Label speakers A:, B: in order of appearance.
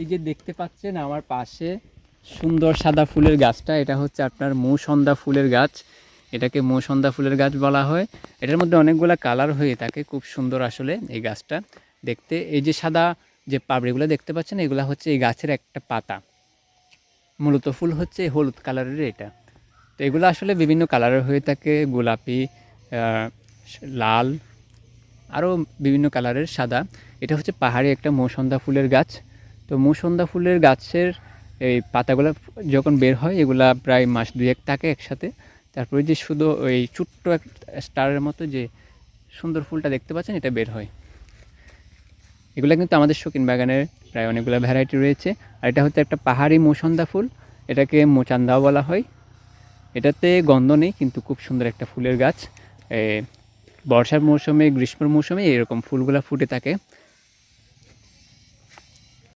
A: এই যে দেখতে পাচ্ছেন আমার পাশে সুন্দর সাদা ফুলের গাছটা, এটা হচ্ছে আপনার মৌসন্দা ফুলের গাছ। এটাকে মৌসন্দা ফুলের গাছ বলা হয়। এটার মধ্যে অনেকগুলা কালার হয়ে থাকে, খুব সুন্দর আসলে এই গাছটা। দেখতে এই যে সাদা যে পাপড়িগুলো দেখতে পাচ্ছেন, এগুলা হচ্ছে এই গাছের একটা পাতা। মূলত ফুল হচ্ছে হলুদ কালারের এটা। তো এগুলো আসলে বিভিন্ন কালারের হয়ে থাকে, গোলাপি লাল, আরও বিভিন্ন কালারের সাদা। এটা হচ্ছে পাহাড়ি একটা মৌসন্দা ফুলের গাছ। তো মৌসন্দা ফুলের গাছের এই পাতাগুলো যখন বের হয়, এগুলা প্রায় মাস দুয়েক থাকে একসাথে। তারপরে যে শুধু ওই ছোট্ট এক স্টারের মতো যে সুন্দর ফুলটা দেখতে পাচ্ছেন, এটা বের হয়। এগুলো কিন্তু আমাদের শৌখিন বাগানের প্রায় অনেকগুলো ভ্যারাইটি রয়েছে। আর এটা হচ্ছে একটা পাহাড়ি মৌসন্দা ফুল। এটাকে মোচান্দাও বলা হয়। এটাতে গন্ধ নেই, কিন্তু খুব সুন্দর একটা ফুলের গাছ। বর্ষার মৌসুমে, গ্রীষ্মের মৌসুমে এরকম ফুলগুলো ফুটে থাকে।